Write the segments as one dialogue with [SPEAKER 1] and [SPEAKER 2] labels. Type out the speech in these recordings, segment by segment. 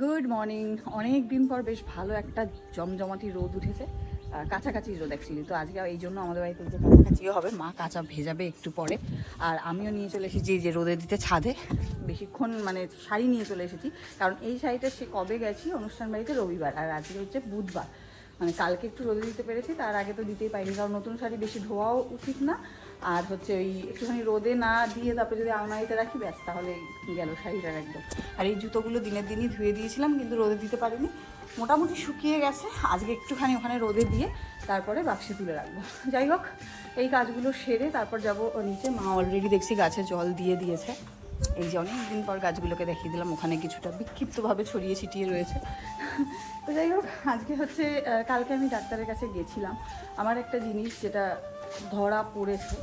[SPEAKER 1] Good morning অনেক দিন পর বেশ ভালো একটা জমজমাটি রোদ উঠেছে। কাছাকাছি রোদ অ্যাকচুয়ালি তো আজকে এই জন্য আমাদের বাড়িতে যে কাছাকাছিও হবে, মা কাঁচা ভেজাবে একটু পরে। আর আমিও নিয়ে চলে এসেছি যে রোদে দিতে ছাদে। বেশিক্ষণ মানে শাড়ি নিয়ে চলে এসেছি। কারণ এই শাড়িটা সে কবে গেছি? অনুষ্ঠান বাড়িতে রবিবার। আর আজকে হচ্ছে বুধবার। মানে কালকে একটু রোদে দিতে পেরেছি, তার আগে তো দিতেই পারিনি। কারণ নতুন শাড়ি বেশি ধোয়াও উচিত না। আর হচ্ছে ওই একটুখানি রোদে না দিয়ে তারপরে যদি আলমারিতে রাখি, ব্যাস, তাহলে গেল শাড়িটা একদম। আর এই জুতোগুলো দিনের দিনই ধুয়ে দিয়েছিলাম, কিন্তু রোদে দিতে পারিনি। মোটামুটি শুকিয়ে গেছে, আজকে একটুখানি ওখানে রোদে দিয়ে তারপরে বাক্সে তুলে রাখব। যাই হোক, এই কাজগুলো সেরে তারপর যাব নিচে। মা অলরেডি দেখছি গাছে জল দিয়ে দিয়েছে। এই যে অনেক দিন পর গাছগুলোকে দেখিয়ে দিলাম, ওখানে কিছুটা বিক্ষিপ্তভাবে ছড়িয়ে ছিটিয়ে রয়েছে। তো যাই হোক, আজকে হচ্ছে কালকে আমি ডাক্তারের কাছে গেছিলাম। আমার একটা জিনিস যেটা ধরা পড়েছে।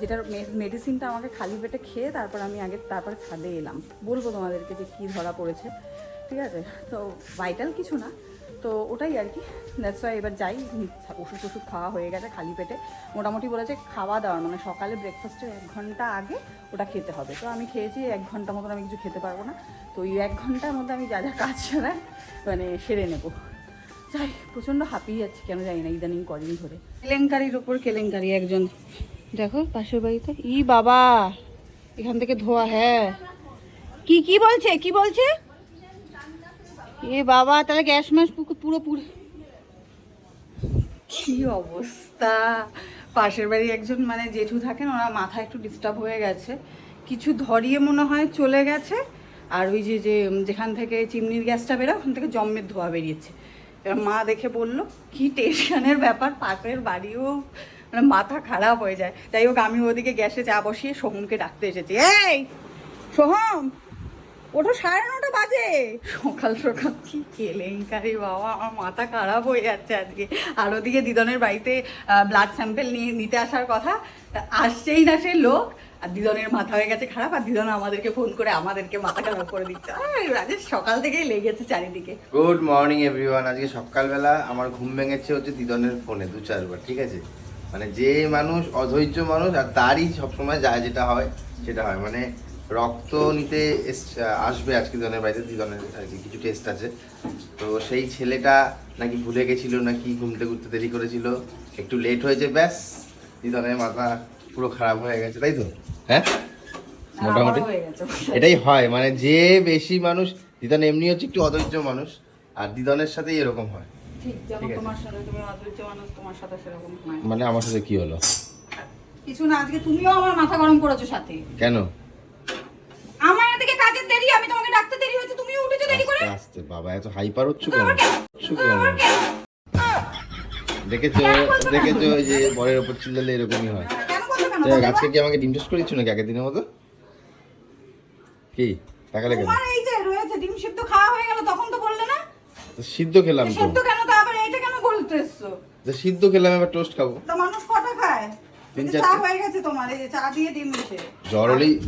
[SPEAKER 1] যেটার মেডিসিনটা আমাকে খালি পেটে খেয়ে তারপর আমি আগে, তারপর ছাদে এলাম। বলব তোমাদেরকে যে কী ধরা পড়েছে, ঠিক আছে? তো ভাইটাল কিছু না, তো ওটাই আর কি। দ্যাটস ওয়াই এবার যাই, ওষুধ ওষুধ খাওয়া হয়ে গেছে খালি পেটে। মোটামুটি বলেছে খাওয়া দাওয়ার মানে সকালে ব্রেকফাস্টের এক ঘণ্টা আগে ওটা খেতে হবে। তো আমি খেয়েছি, এক ঘণ্টা মতন আমি কিছু খেতে পারব না। তো ওই এক ঘণ্টার মধ্যে আমি যা যা কাজ সেরা মানে সেরে নেব। যাই, প্রচণ্ড হাঁপিয়ে যাচ্ছে, কেন জানি না, ইদানিং কদিন ধরে। কেলেঙ্কারির ওপর কেলেঙ্কারি একজন। দেখো, পাশের বাড়িতে। ই বাবা, এখান থেকে ধোয়া হ্যাঁ। কি কি বলছে কি বলছে? এ বাবা, তাহলে গ্যাস ম্যাস পুরো পুরো কি অবস্থা? পাশের বাড়ি একজন মানে জেঠু থাকেন, ওনার মাথা একটু ডিস্টার্ব হয়ে গেছে। কিছু ধরিয়ে মনে হয় চলে গেছে, আর ওই যে যে, যেখান থেকে চিমনির গ্যাসটা বেরো ওখান থেকে জম্মের ধোয়া বেরিয়েছে। এবার মা দেখে বলল, কি টেনশনের ব্যাপার, পাশের বাড়িও মানে মাথা খারাপ হয়ে যায়। যাই হোক, আমি ওদিকে গ্যাসে চা বসিয়ে সোহমকে ডাকতে এসেছি। এই, সোহম! ওটা সাড়ে নটা বাজে। সকাল সকাল কি কেলেঙ্কারি বাবা আমার মাথা খারাপ হয়ে যাচ্ছে আজকে। আর ওদিকে দিদনের বাড়িতে ব্লাড স্যাম্পেল নিয়ে নিতে আসার কথা তা আসছেই না সেই লোক। আর দিদনের মাথা হয়ে গেছে খারাপ আর দিদন আমাদেরকে ফোন করে আমাদেরকে মাথা খারাপ করে দিচ্ছে। আর রাজেশ সকাল থেকেই লেগেছে চারিদিকে।
[SPEAKER 2] গুড মর্নিং এভরিওয়ান আজকে সকালবেলা আমার ঘুম ভেঙেছে হচ্ছে দিদনের ফোনে দু চারবার ঠিক আছে? মানে যে মানুষ অধৈর্য মানুষ আর তারই সবসময় যায় যেটা হয় সেটা হয়। মানে রক্ত নিতে আসবে আজকে দিদনের বাড়িতে দিদনের আর কি কিছু টেস্ট আছে। তো সেই ছেলেটা নাকি ভুলে গেছিল নাকি ঘুমতে ঘুরতে দেরি করেছিল। একটু লেট হয়েছে ব্যাস দিদনের মাথা পুরো খারাপ হয়ে গেছে তাই তো? হ্যাঁ? মোটামুটি? এটাই হয় মানে যে বেশি মানুষ দিদন এমনি হচ্ছে একটু অধৈর্য মানুষ আর দিদনের সাথেই এরকম হয়।
[SPEAKER 1] হয়।
[SPEAKER 2] মানে আমার সাথে কি হলো?
[SPEAKER 1] কিছু না আজকে তুমিও আমার মাথা গরম করেছ সাথে।
[SPEAKER 2] কেন
[SPEAKER 1] আমার এদিকে কাজের দেরি আমি তোমাকে ডাকতে দেরি হয়েছে তুমিও উঠেছো দেরি করে?
[SPEAKER 2] আস্তে বাবা এত হাইপার হচ্ছ কেন? হচ্ছ কেন? দেখেছ দেখেছ ওই যে বরের ওপর চিল্লালে এরকমই হয়।
[SPEAKER 1] কেন বলছো
[SPEAKER 2] যাই আজকে কি আমাকে ডিম টেস্ট করেছ নাকি আগের দিনের মতো? কি? তাকালে কেন?
[SPEAKER 1] তোমার এই যে রয়েছে ডিম সিদ্ধ খাওয়া হয়ে গেল তখন তো বললে না?
[SPEAKER 2] সিদ্ধ খেলাম তো
[SPEAKER 1] সিদ্ধ কেন? তো আবার এইটা কেন বলতে এসছো
[SPEAKER 2] তো সিদ্ধ খেলাম এবার টোস্ট খাব।
[SPEAKER 1] তো মানুষ
[SPEAKER 2] তিন
[SPEAKER 1] এই চা
[SPEAKER 2] চারটে।
[SPEAKER 1] হয়ে গেছে তোমার এই যে চা দিয়ে ডিম মিশে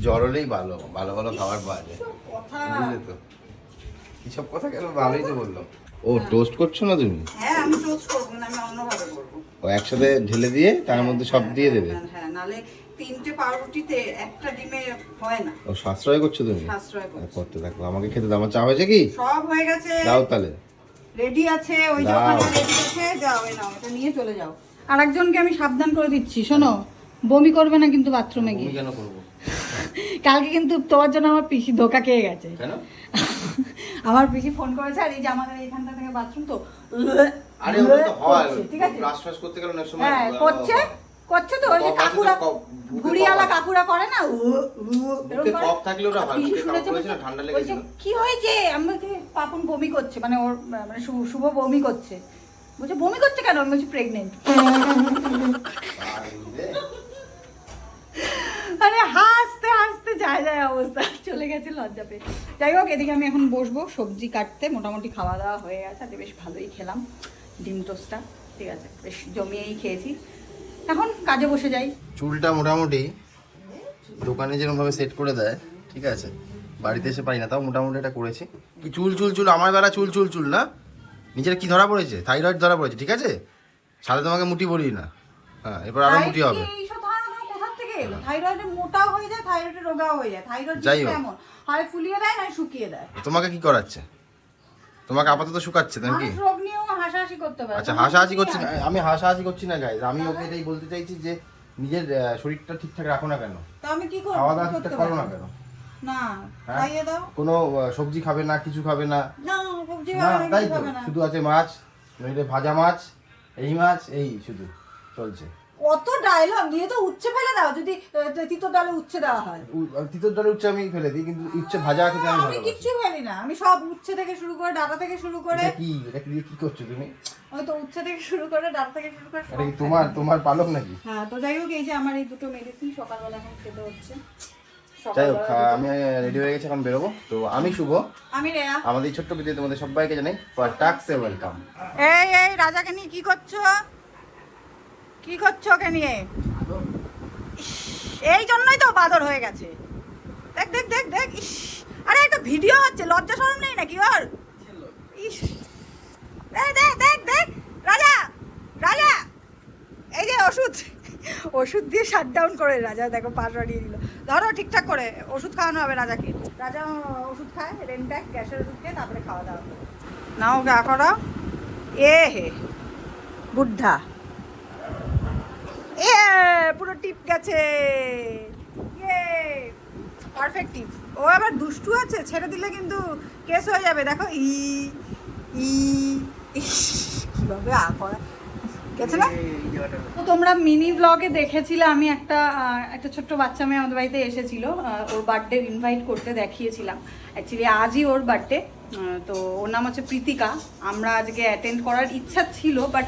[SPEAKER 2] জ্বর হলেই ভালো ভালো ভালো খাবার পাওয়া যায়। বুঝলে তো? এইসব কথা কেন? ভালোই তো বলল ও টোস্ট করছ না তুমি?
[SPEAKER 1] হ্যাঁ আমি টোস্ট করব না আমি অন্যভাবে করব।
[SPEAKER 2] ও একসাথে ঢেলে দিয়ে তার মধ্যে সব দিয়ে দেবে?
[SPEAKER 1] হ্যাঁ, হ্যাঁ নালে তিনটে পাউরুটিতে একটা ডিমে হয় না।
[SPEAKER 2] ও সাশ্রয় করছ তুমি?
[SPEAKER 1] সাশ্রয় করছি।
[SPEAKER 2] করতে থাকো। আমাকে খেতে দাও। আমার চা হয়েছে কি?
[SPEAKER 1] সব হয়ে গেছে।
[SPEAKER 2] দাও তাহলে।
[SPEAKER 1] রেডি আছে? ওই। রেডি আছে যাও নাও এটা নিয়ে চলে যাও। আরেকজনকে আমি সাবধান করে দিচ্ছি শোনো। বমি করবে না কিন্তু বাথরুমে গিয়ে।
[SPEAKER 2] কেন করব?
[SPEAKER 1] কালকে কিন্তু তোমার জন্য আমার পিসি ধোকা খেয়ে গেছে। আমার পিসি ফোন করেছে আর এই যে আমাদের এইখানটা থেকে বাথরুম তো
[SPEAKER 2] আরে ওটা তো হয়।
[SPEAKER 1] ঠিক আছে?
[SPEAKER 2] ব্রাশ ফ্রাশ করতে গেলে অনেক সময়
[SPEAKER 1] হ্যাঁ করছে করছে তো ওই যে কাকুরা ঘুড়িওয়ালা কাকুরা করে না
[SPEAKER 2] কফ থাকলে ওটা কামড় ঠান্ডা লেগেছিল।
[SPEAKER 1] কি হয়েছে? আমি পাপন বমি করছে। মানে ওর মানে শুভ বমি করছে। বলছে, বমি করছে কেন? আমি বলছি প্রেগনেন্ট মানে হাসতে হাসতে যায় যায় অবস্থা। চলে গেছে লজ্জা পেয়ে। যাই হোক, এদিকে আমি এখন বসবো, সবজি কাটতে। মোটামুটি খাওয়া দাওয়া হয়ে গেছে আজকে বেশ ভালোই খেলাম ডিম টোস্টটা। ঠিক আছে, বেশ জমিয়েই খেয়েছি। এখন কাজে বসে যাই।
[SPEAKER 2] চুলটা মোটামুটি দোকানে যেরকম ভাবে সেট করে দেয়, ঠিক আছে? বাড়িতে এসে পাই না, তাও মোটামুটি এটা করেছি। কি চুল চুল চুল? আমার বেলা চুল চুল চুল না? নিজের কি ধরা পড়েছে? থাইরয়েড ধরা পড়েছে ঠিক আছে? সাথে তোমাকে মুটি বলি না। হ্যাঁ এবার আরও মুটি হবে। তোমাকে কি করাচ্ছে? তোমাকে আপাতত শুকাচ্ছে নাকি? আচ্ছা হাসাহাসি করছি না। আমি হাসাহাসি করছি না গাইজ আমি ওকে এটাই বলতে চাইছি যে নিজের শরীরটা ঠিকঠাক রাখো না কেন?
[SPEAKER 1] আমি কি করব?
[SPEAKER 2] খাওয়া দাওয়া
[SPEAKER 1] করতে
[SPEAKER 2] ঠিকঠাক করো না কেন?
[SPEAKER 1] না
[SPEAKER 2] হ্যাঁ?
[SPEAKER 1] খাইয়ে দাও।
[SPEAKER 2] কোনো সবজি খাবে না কিছু খাবে না?
[SPEAKER 1] না সবজি
[SPEAKER 2] না তাই তো। শুধু আছে মাছ নইলে ভাজা মাছ এই মাছ এই শুধু চলছে।
[SPEAKER 1] কত ডায়লগ নিয়ে তো উচ্ছে ফেলে দাও যদি আহ, তিতো ডালে উচ্ছে দেওয়া হয়।
[SPEAKER 2] তিতর ডালে উচ্ছে আমি ফেলে দিই কিন্তু উচ্ছে ভাজা খেতে আমি
[SPEAKER 1] আমি কিচ্ছু ফেলি না আমি সব উচ্ছে থেকে শুরু করে ডাটা থেকে শুরু করে।
[SPEAKER 2] কি? এটা কি দিয়ে কি করছ তুমি?
[SPEAKER 1] ওই তো উচ্ছে থেকে শুরু করে ডাটা থেকে শুরু করে
[SPEAKER 2] এটা তোমার তোমার পালক নাকি?
[SPEAKER 1] হ্যাঁ তো যাই হোক এই যে আমার এই দুটো মেডিসিন সকালবেলা এখন খেতে হচ্ছে।
[SPEAKER 2] যাই হোক আমি রেডি হয়ে গেছি এখন বেরোবো। তো আমি শুভ।
[SPEAKER 1] আমি রেয়া।
[SPEAKER 2] আমাদের ছোট্ট ভিডিও তোমাদের সবাইকে জানাই ফর টাক্সে ওয়েলকাম
[SPEAKER 1] এই এই রাজাকে নিয়ে কি করছ? কি করছ ওকে নিয়ে? এই জন্যই তো বাদর হয়ে গেছে। দেখ দেখ দেখ দেখ ইস। আরে একটা ভিডিও হচ্ছে লজ্জা শরম নেই নাকি ওর? ইস। দেখ দেখ দেখ দেখ রাজা রাজা। এই যে ওষুধ। ওষুধ দিয়ে শাট ডাউন করে রাজা দেখো পা সরিয়ে দিল। ধরো ঠিকঠাক করে, ওষুধ খাওয়ানো হবে রাজাকে। রাজা ওষুধ খায় রেনট্যাক গ্যাসের ওষুধ খেয়ে তারপরে খাওয়া দাওয়া করে। নাও গা করো। এ হে, বুদ্ধা। এ, পুরো টিপ গেছে। ইয়ে পারফেক্ট টিপ। ও আবার দুষ্টু আছে, ছেড়ে দিলে কিন্তু কেস হয়ে যাবে। দেখো, ই ই কীভাবে আ করা। গেছে না? তো তোমরা মিনি ব্লগে দেখেছিলে, আমি একটা একটা ছোট্ট বাচ্চা মেয়ে আমাদের বাড়িতে এসেছিল ওর বার্থডে ইনভাইট করতে দেখিয়েছিলাম। অ্যাকচুয়ালি আজই ওর বার্থডে তো ওর নাম হচ্ছে প্রীতিকা। আমরা আজকে অ্যাটেন্ড করার ইচ্ছা ছিল বাট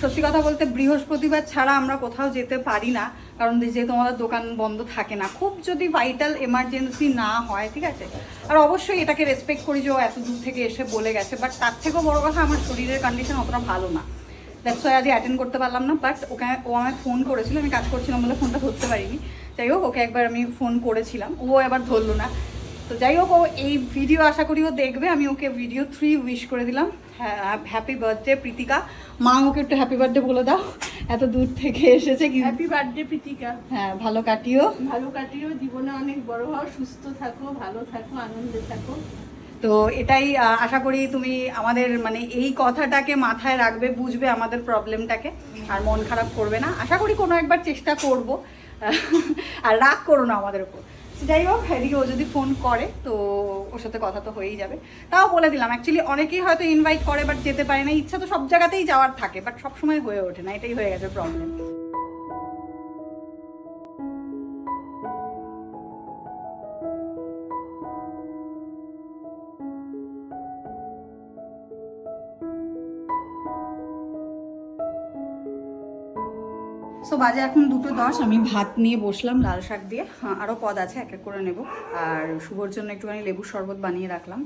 [SPEAKER 1] সত্যি কথা বলতে বৃহস্পতিবার ছাড়া আমরা কোথাও যেতে পারি না, কারণ যেহেতু আমাদের দোকান বন্ধ থাকে না। খুব যদি ভাইটাল এমার্জেন্সি না হয়, ঠিক আছে? আর অবশ্যই এটাকে রেসপেক্ট করি যে ও এত দূর থেকে এসে বলে গেছে বাট তার থেকেও বড় কথা, আমার শরীরের কন্ডিশন অতটা ভালো না। দ্যাটস ওয়াই আজ অ্যাটেন্ড করতে পারলাম না বাট ওকে ও আমায় ফোন করেছিল আমি কাজ করছিলাম বলে ফোনটা ধরতে পারিনি। যাই হোক ওকে একবার আমি ফোন করেছিলাম ও এবার ধরলো না। তো যাই হোক ও এই ভিডিও আশা করি ও দেখবে আমি ওকে ভিডিও থ্রি উইশ করে দিলাম। হ্যাঁ হ্যাপি বার্থডে প্রীতিকা। মা ওকে একটু হ্যাপি বার্থডে বলে দাও। এত দূর থেকে এসেছে কি
[SPEAKER 3] হ্যাপি বার্থডে প্রীতিকা।
[SPEAKER 1] হ্যাঁ ভালো কাটিও।
[SPEAKER 3] ভালো কাটিও জীবনে অনেক বড় হও সুস্থ থাকো ভালো থাকো আনন্দে থাকো।
[SPEAKER 1] তো এটাই আশা করি তুমি আমাদের মানে এই কথাটাকে মাথায় রাখবে, বুঝবে আমাদের প্রবলেমটাকে আর মন খারাপ করবে না। আশা করি কোনো একবার চেষ্টা করব। আর রাগ করো না আমাদের উপর। যাই হোক, এদিকে ও যদি ফোন করে, তো ওর সাথে কথা তো হয়েই যাবে। তাও বলে দিলাম অ্যাকচুয়ালি অনেকেই হয়তো ইনভাইট করে বাট যেতে পারে না। ইচ্ছা তো সব জায়গাতেই যাওয়ার থাকে বাট সবসময় হয়ে ওঠে না। এটাই হয়ে গেছে প্রবলেম সো বাজে এখন দুটো দশ আমি ভাত নিয়ে বসলাম লাল শাক দিয়ে। হ্যাঁ, আরও পদ আছে এক এক করে নেব। আর শুভর জন্য একটুখানি লেবুর শরবত বানিয়ে রাখলাম।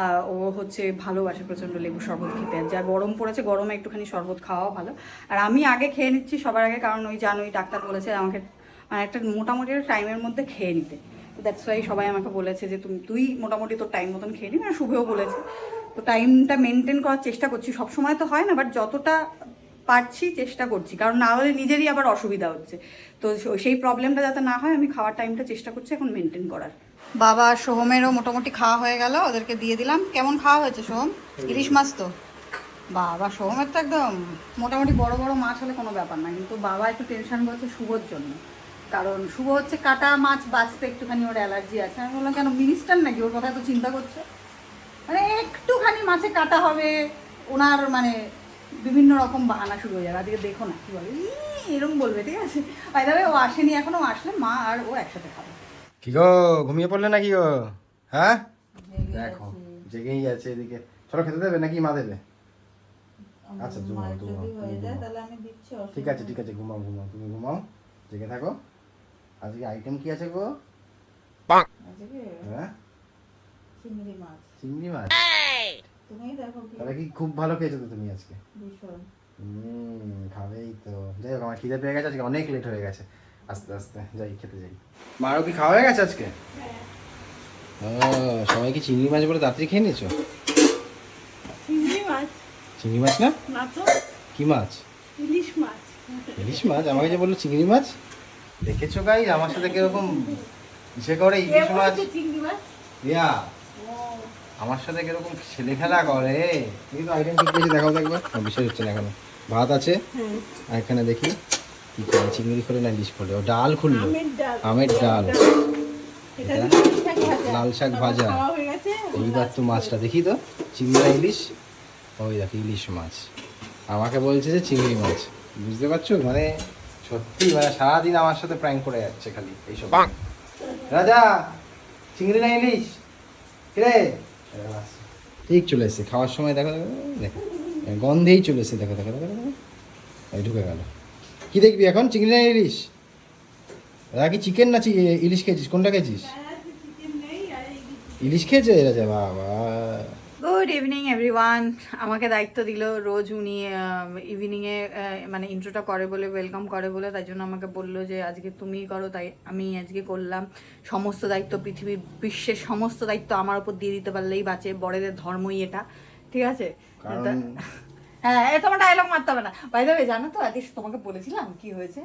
[SPEAKER 1] আর ও হচ্ছে ভালোবাসে প্রচণ্ড লেবুর শরবত খেতে। আর যা গরম পড়েছে গরমে একটুখানি শরবত খাওয়াও ভালো। আর আমি আগে খেয়ে নিচ্ছি সবার আগে কারণ ওই জানোই ডাক্তার বলেছে আমাকে মানে একটা মোটামুটি টাইমের মধ্যে খেয়ে নিতে। তো দ্যাটস ওয়াই সবাই আমাকে বলেছে যে তুমি তুই মোটামুটি তোর টাইম মতন খেয়ে নি। মানে শুভেও বলেছে। তো টাইমটা মেনটেন করার চেষ্টা করছি। সব সময় তো হয় না বাট যতটা পারছি, চেষ্টা করছি। কারণ না হলে নিজেরই আবার অসুবিধা হচ্ছে। তো সেই প্রবলেমটা যাতে না হয়, আমি খাওয়ার টাইমটা চেষ্টা করছি এখন মেনটেন করার। বাবা, সোহমেরও মোটামুটি খাওয়া হয়ে গেল, ওদেরকে দিয়ে দিলাম। কেমন খাওয়া হয়েছে সোহম? ইলিশ মাছ তো। বাবা, সোহমের তো একদম মোটামুটি বড় বড় মাছ হলে কোনো ব্যাপার না। কিন্তু বাবা একটু টেনশন করছে শুভর জন্য। কারণ শুভ হচ্ছে কাটা মাছ বাঁচতে একটুখানি ওর অ্যালার্জি আছে। আমি বললাম, কেন মিনিস্টার নাকি? ওর কথা তো চিন্তা করছে? মানে একটুখানি মাছে কাটা হবে, ওনার মানে বিভিন্ন রকম বাহানা শুরু হয়ে যাবে। আজকে দেখো না কি বলে? "ই, এরকম বলবে ঠিক আছে? বাই দাবে ও আসেনি এখনও আসলে মা আর ও একসাথে খাবে।
[SPEAKER 2] কি গো ঘুমিয়ে পড়লে নাকি গো হ্যাঁ? দেখো জেগেই আছে এদিকে। চলো খেতে দেবে নাকি মা দেবে? আচ্ছা ঘুমাও ঘুমাও। ঠিক আছে ঠিক আছে ঘুমাও ঘুমাও তুমি ঘুমাও জেগে থাকো। আজকে আইটেম কি আছে গো? হ্যাঁ?
[SPEAKER 3] চিংড়ি মাছ।
[SPEAKER 2] চিংড়ি মাছ?
[SPEAKER 3] তুমি দেখো
[SPEAKER 2] তাহলে কি খুব ভালো খেয়েছো তো তুমি আজকে?
[SPEAKER 3] ভীষণ।
[SPEAKER 2] হুম খাবেই তো। যাই হোক আমার খিদে পেয়ে গেছে আজকে অনেক লেট হয়ে গেছে। আস্তে আস্তে যাই খেতে যাই। মারও কি খাওয়া হয়ে গেছে আজকে? ও সবাই কি চিংড়ি মাছ বলে রাত্রি খেয়ে নিয়েছো?
[SPEAKER 3] চিংড়ি মাছ।
[SPEAKER 2] চিংড়ি মাছ না?
[SPEAKER 3] না তো
[SPEAKER 2] কি মাছ?
[SPEAKER 3] ইলিশ মাছ।
[SPEAKER 2] ইলিশ মাছ? আমাকে যে বলল চিংড়ি মাছ? দেখেছ গাই আমার সাথে কীরকম ইসে করে ইলিশ মাছ?
[SPEAKER 3] চিংড়ি মাছ?
[SPEAKER 2] ইয়া। আমার সাথে কীরকম ছেলে খেলা করে? এই তো আইটেম ঠিক পেয়েছি দেখাও একবার। না, বিশ্বাস হচ্ছে না এখনও। ভাত আছে?
[SPEAKER 3] হ্যাঁ।
[SPEAKER 2] আর এখানে দেখি কি করে চিংড়ি করে না ইলিশ করে? ও ডাল খুললো।
[SPEAKER 3] আমের ডাল। লাল শাক ভাজা। হয়ে
[SPEAKER 2] এইবার তো মাছটা দেখি তো। চিংড়ি না ইলিশ। ওই দেখি ইলিশ মাছ। আমাকে বলছে যে চিংড়ি মাছ। বুঝতে পারছ? মানে সত্যি মানে সারাদিন আমার সাথে প্র্যাঙ্ক করে যাচ্ছে খালি এইসব। রাজা চিংড়ি না ইলিশ? কিরে? ঠিক চলে এসছে খাওয়ার সময় দেখা দেখো দেখো গন্ধেই চলে এসছে দেখো দেখো দেখো দেখো ঢুকে গেল। কি দেখবি এখন? চিংড়ি না ইলিশ? রাজা কি চিকেন না চি- ইলিশ খেয়েছিস? কোনটা খেয়েছিস? ইলিশ খেয়েছে? বাবা।
[SPEAKER 1] গুড ইভিনিং এভরিওয়ান আমাকে দায়িত্ব দিল রোজ উনি ইভিনিংয়ে মানে ইন্ট্রোটা করে বলে ওয়েলকাম করে বলে তাই জন্য আমাকে বলল যে আজকে তুমিই করো তাই আমি আজকে করলাম। সমস্ত দায়িত্ব পৃথিবীর বিশ্বের সমস্ত দায়িত্ব আমার উপর দিয়ে দিতে পারলেই বাঁচে বড়দের ধর্মই এটা। ঠিক আছে? হ্যাঁ এ তোমার ডায়লগ মারতে হবে না। বাই দ্য জানো তো আজকে তোমাকে বলেছিলাম কি হয়েছে?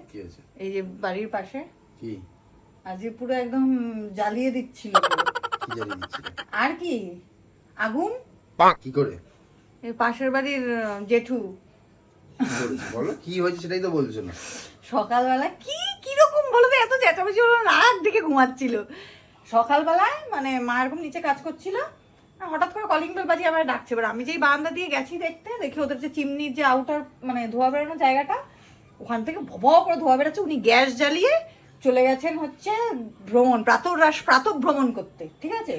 [SPEAKER 1] এই যে বাড়ির পাশে।
[SPEAKER 2] কি?
[SPEAKER 1] আজকে পুরো একদম জ্বালিয়ে দিচ্ছিল? আর কি? আগুন?
[SPEAKER 2] কি করে?
[SPEAKER 1] পাশের বাড়ির জেঠু।
[SPEAKER 2] বলো কি হয়েছে সেটাই তো বলছো না।
[SPEAKER 1] সকালবেলা কি কীরকম বলো তো এত চেঁচামেচি হলো রাত দিকে ঘুমাচ্ছিল। সকালবেলায় মানে মা এরকম নিচে কাজ করছিল হঠাৎ করে কলিং বেল বাজিয়ে আমার ডাকছে। এবার আমি যেই বারান্দা দিয়ে গেছি দেখতে দেখি ওদের যে চিমনির যে আউটার মানে ধোয়া বেরোনোর জায়গাটা ওখান থেকে ভব করে ধোয়া বেরোচ্ছে উনি গ্যাস জ্বালিয়ে চলে গেছেন হচ্ছে ভ্রমণ প্রাতরাস প্রাতঃ ভ্রমণ করতে ঠিক আছে?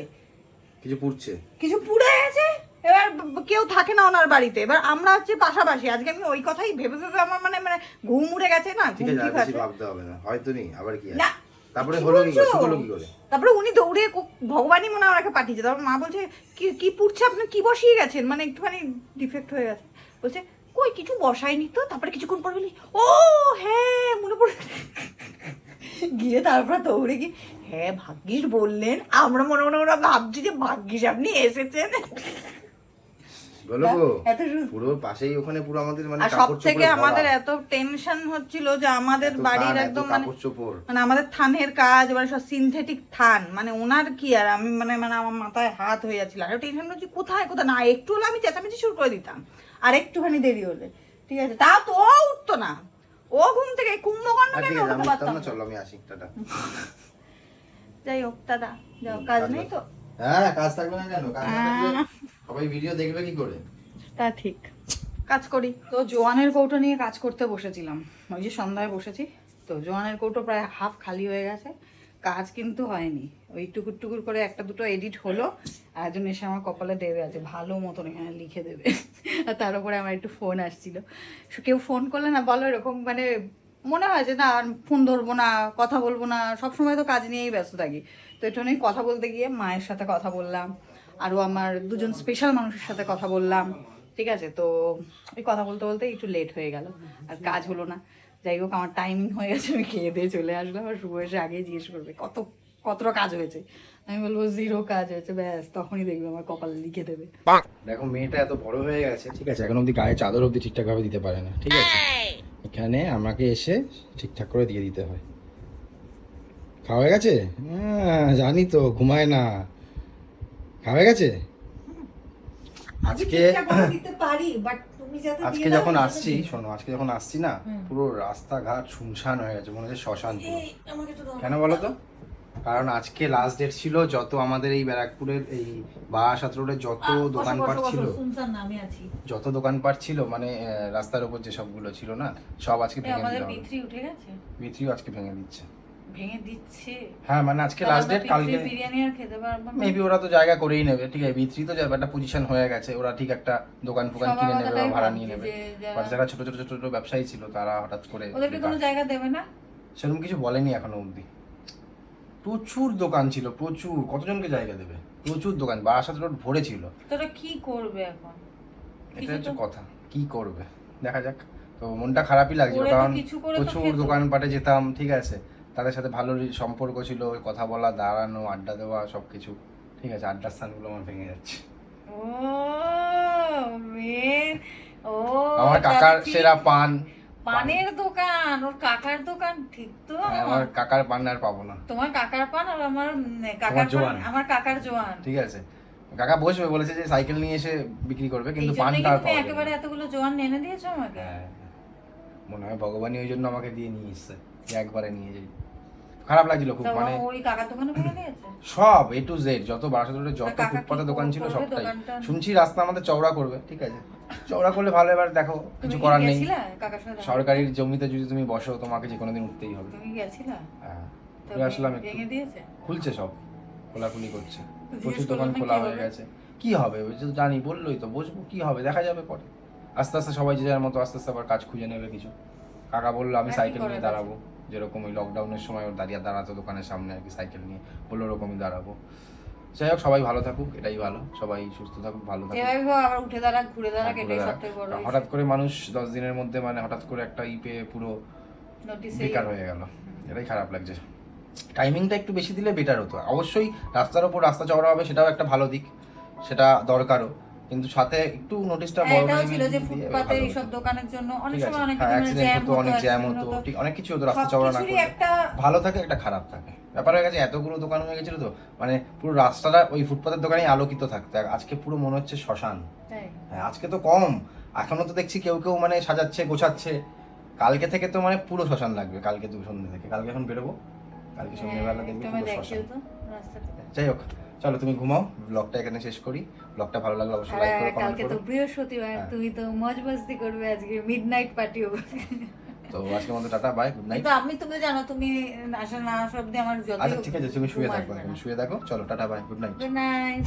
[SPEAKER 2] কিছু পুড়ছে?
[SPEAKER 1] কিছু পুড়ে গেছে এবার কেউ থাকে না ওনার বাড়িতে। এবার আমরা হচ্ছে পাশাপাশি। আজকে আমি ওই কথাই ভেবে ভেবে আমার মানে মানে ঘুম উড়ে গেছে না
[SPEAKER 2] ঠিক আছে আর ভাবতে হবে না। হয়তো নেই আবার কি
[SPEAKER 1] না
[SPEAKER 2] তারপরে হলো কি হলো কি করে?
[SPEAKER 1] তারপরে উনি দৌড়ে কো- ভগবানই মনে ওনাকে পাঠিয়েছে। তারপর মা বলছে কি কি পুড়ছে আপনি? কি বসিয়ে গেছেন? মানে একটুখানি ডিফেক্ট হয়ে গেছে। বলছে কই কিছু বসায়নি তো? তারপরে কিছুক্ষণ পর বলি ও হ্যাঁ মনে পড়ে গিয়ে তারপরে দৌড়ে গিয়ে হ্যাঁ ভাগ্যিস বললেন। আমরা মনে মনে ওরা ভাবছি যে ভাগ্যিস আপনি এসেছেন।
[SPEAKER 2] বলো
[SPEAKER 1] এত
[SPEAKER 2] পুরো পাশেই ওখানে পুরো আমাদের মানে
[SPEAKER 1] আর সব
[SPEAKER 2] কাপড়
[SPEAKER 1] থেকে আমাদের এত টেনশন হচ্ছিল যে আমাদের বাড়ির একদম মানে মানে আমাদের থানের কাজ সব সিনথেটিক থান মানে ওনার কি আর? আমি মানে মানে আমার মাথায় হাত হয়ে যাচ্ছিল। আর টেনশন হচ্ছে কোথায় কোথায়? না একটু হলে আমি চেঁচামেচি শুরু করে দিতাম। আর একটুখানি দেরি হলে ঠিক আছে? তা তো ও উঠতো না। ও ঘুম থেকে কুম্ভকর্ণ কেন উঠতে পারতাম
[SPEAKER 2] না
[SPEAKER 1] না।
[SPEAKER 2] চলো আমি আসি টাটা।
[SPEAKER 1] যাই হোক দাদা যাও কাজ নেই তো।
[SPEAKER 2] হ্যাঁ কাজ থাকবে না কেন? কাজ সবাই ভিডিও দেখবে কি করে?
[SPEAKER 1] তা ঠিক। কাজ করি। তো জোয়ানের কৌটো নিয়ে কাজ করতে বসেছিলাম। ওই যে সন্ধ্যায় বসেছি। তো জোয়ানের কৌটো প্রায় হাফ খালি হয়ে গেছে। কাজ কিন্তু হয়নি। ওই টুকুর টুকুর করে একটা দুটো এডিট হলো। আর একজন এসে আমার কপালে দেবে আছে ভালো মতন এখানে লিখে দেবে। আর তার উপরে আমার একটু ফোন আসছিল। কেউ ফোন করলে না বলো এরকম মানে মনে হয় যে না ফোন ধরবো না কথা বলব না সবসময় তো কাজ নিয়েই ব্যস্ত থাকি। তো এটা অনেক কথা বলতে গিয়ে মায়ের সাথে কথা বললাম আরও আমার দুজন স্পেশাল মানুষের সাথে কথা বললাম ঠিক আছে? তো এই কথা বলতে বলতে একটু লেট হয়ে গেল আর কাজ হলো না। যাই হোক আমার টাইমিং হয়ে গেছে আমি খেয়ে দিয়ে চলে আসলাম আর শুভ এসে আগেই জিজ্ঞেস করবে কত কতটা কাজ হয়েছে? আমি বলব জিরো কাজ হয়েছে ব্যাস তখনই দেখবে আমার কপালে লিখে দেবে।
[SPEAKER 2] দেখো মেয়েটা এত বড় হয়ে গেছে ঠিক আছে? এখন অবধি গায়ে চাদর অবধি ঠিকঠাক ভাবে দিতে পারে না ঠিক আছে? এখানে আমাকে এসে ঠিকঠাক করে দিয়ে দিতে হয়। খাওয়া হয়ে গেছে? হ্যাঁ, জানি তো ঘুমায় না। খাওয়া হয়ে গেছে? আজকে আজকে যখন আসছি শোনো আজকে যখন আসছি না পুরো রাস্তাঘাট শুনশান হয়ে গেছে মনে হচ্ছে শ্মশান। কেন বলো তো? কারণ আজকে লাস্ট ডেট ছিল যত আমাদের এই ব্যারাকপুরের এই বারাসাত রোডের যত দোকানপাট ছিল যত দোকানপাট ছিল মানে রাস্তার উপর যে সবগুলো ছিল না সব আজকে ভেঙে
[SPEAKER 1] আমাদের
[SPEAKER 2] দিল
[SPEAKER 1] বিথ্রি উঠে গেছে?
[SPEAKER 2] বিথ্রিও আজকে ভেঙে দিচ্ছে।
[SPEAKER 1] ভেঙে দিচ্ছে?
[SPEAKER 2] হ্যাঁ মানে আজকে লাস্ট ডেট কালকে
[SPEAKER 1] বিরিয়ানি আর খেতে পারব
[SPEAKER 2] মেবি ওরা তো জায়গা করেই নেবে ঠিক আছে বিথ্রি তো যাবে একটা পজিশন হয়ে গেছে ওরা ঠিক একটা দোকান ফোকান কিনে নেবে বা ভাড়া নিয়ে নেবে।
[SPEAKER 1] যে যারা-
[SPEAKER 2] ছোট ছোট ছোট ব্যবসায়ী ছিল তারা হঠাৎ করে
[SPEAKER 1] ওদেরকে কোনো জায়গা দেবে না?
[SPEAKER 2] সেরকম কিছু বলেনি এখনও অবধি। প্রচুর দোকান ছিল প্রচুর। কতজনকে জায়গা দেবে? প্রচুর দোকান বারাসাত রোড ভরে ছিল।
[SPEAKER 1] তোরা কি করবে এখন?
[SPEAKER 2] এটা হচ্ছে কথা কি করবে? দেখা যাক। তো মনটা খারাপই লাগছিল
[SPEAKER 1] করে
[SPEAKER 2] কারণ প্রচুর। দোকানপাটে যেতাম ঠিক আছে? তাদের সাথে ভালো সম্পর্ক ছিল কথা বলা দাঁড়ানো আড্ডা দেওয়া সব কিছু ঠিক আছে আড্ডার স্থানগুলো আমার ভেঙে যাচ্ছে।
[SPEAKER 1] ও
[SPEAKER 2] আমার কাকার সেরা পান
[SPEAKER 1] পানের দোকান ওর কাকার দোকান ঠিক তো?
[SPEAKER 2] আমার কাকার পান আর পাবো না।
[SPEAKER 1] তোমার কাকার পান আর আমার কাকার
[SPEAKER 2] জোয়ান।
[SPEAKER 1] আমার কাকার জোয়ান।
[SPEAKER 2] ঠিক আছে। কাকা বসবে বলেছে যে সাইকেল নিয়ে এসে বিক্রি করবে কিন্তু আর
[SPEAKER 4] তুমি একেবারে এতগুলো জোয়ান এনে দিয়েছ আমাকে?
[SPEAKER 2] হ্যাঁ মনে হয় ভগবানই ওই জন্য আমাকে দিয়ে নিয়ে এসছে যে একবারে নিয়ে যাই। খারাপ লাগছিল খুব মানে সব এ টু জেড যত বারাসাত যত ফুটপাতে দোকান ছিল সবটাই। শুনছি রাস্তা আমাদের চওড়া করবে ঠিক আছে। চওড়া করলে ভালো এবার দেখো কিছু করার নেই। সরকারি জমিতে যদি তুমি বসো তোমাকে যে কোনোদিন উঠতেই হবে।
[SPEAKER 4] তুমি গেছিলা
[SPEAKER 2] হ্যাঁ। আসলাম একটু। খুলছে সব খোলাখুলি করছে। প্রচুর দোকান খোলা হয়ে গেছে। কি হবে? ওই জানি বললোই তো বসবো কি হবে? দেখা যাবে পরে। আস্তে আস্তে সবাই যে যার মতো আস্তে আস্তে আবার কাজ খুঁজে নেবে কিছু। কাকা বলল আমি সাইকেল নিয়ে? দাঁড়াবো। যেরকম ওই লকডাউনের সময় ওর দাঁড়িয়ে দাঁড়াতো দোকানের সামনে আর কি সাইকেল নিয়ে। বলল ওরকমই দাঁড়াবো। যাই হোক সবাই ভালো থাকুক এটাই ভালো। সবাই সুস্থ থাকুক ভালো থাকুক।
[SPEAKER 4] আবার উঠে দাঁড়াক ঘুরে দাঁড়াক এটাই
[SPEAKER 2] ঘুরে
[SPEAKER 4] সব থেকে বড়
[SPEAKER 2] হঠাৎ করে মানুষ দশ দিনের মধ্যে মানে হঠাৎ করে একটা ই পেয়ে পুরো বেকার হয়ে গেল। এটাই খারাপ লাগছে। টাইমিংটা একটু বেশি দিলে বেটার হতো। অবশ্যই রাস্তার ওপর রাস্তা চওড়া হবে সেটাও একটা ভালো দিক। সেটা দরকারও। কিন্তু সাথে একটু নোটিশটা বড়
[SPEAKER 4] হ্যাঁ, এটাও ছিল যে ফুটপাতে
[SPEAKER 2] ভালো
[SPEAKER 4] এইসব
[SPEAKER 2] হতো।
[SPEAKER 4] দোকানের জন্য অনেক সময় অনেক জ্যাম
[SPEAKER 2] হতো অনেক জ্যাম হতো ঠিক অনেক কিছু হতো রাস্তা চওড়া না করলে। ভালো থাকে একটা খারাপ থাকে। ব্যাপার হয়ে গেছে এতগুলো দোকান হয়ে গেছিল তো মানে পুরো রাস্তাটা ওই ফুটপাতের দোকানেই আলোকিত থাকতো। আজকে পুরো মনে হচ্ছে শ্মশান। হ্যাঁ আজকে তো কম। এখনও তো দেখছি কেউ কেউ মানে সাজাচ্ছে গোছাচ্ছে। কালকে থেকে তো মানে পুরো শ্মশান লাগবে কালকে দু সন্ধ্যে থেকে। কালকে এখন বেরোবো। কালকে সন্ধ্যেবেলা দেখবি
[SPEAKER 4] হ্যাঁ,
[SPEAKER 2] পুরো শ্মশান। যাই হোক চলো তুমি ঘুমাও ব্লগটা এখানে শেষ করি। ব্লগটা ভালো লাগলে অবশ্যই লাইক করো কমেন্ট
[SPEAKER 4] কালকে তো
[SPEAKER 2] করো।
[SPEAKER 4] বৃহস্পতিবার
[SPEAKER 2] হ্যাঁ।
[SPEAKER 4] তুমি তো মজ মস্তি করবে আজকে মিড নাইট পার্টি হবে।
[SPEAKER 2] তো আজকের মতো টাটা বাই গুড নাইট
[SPEAKER 4] আপনি তুমি জানো তুমি আসা না আসা অব্দি আমার যত
[SPEAKER 2] আচ্ছা ঠিক আছে তুমি শুয়ে থাকো। শুয়ে থাকো চলো tata bye good night
[SPEAKER 4] good night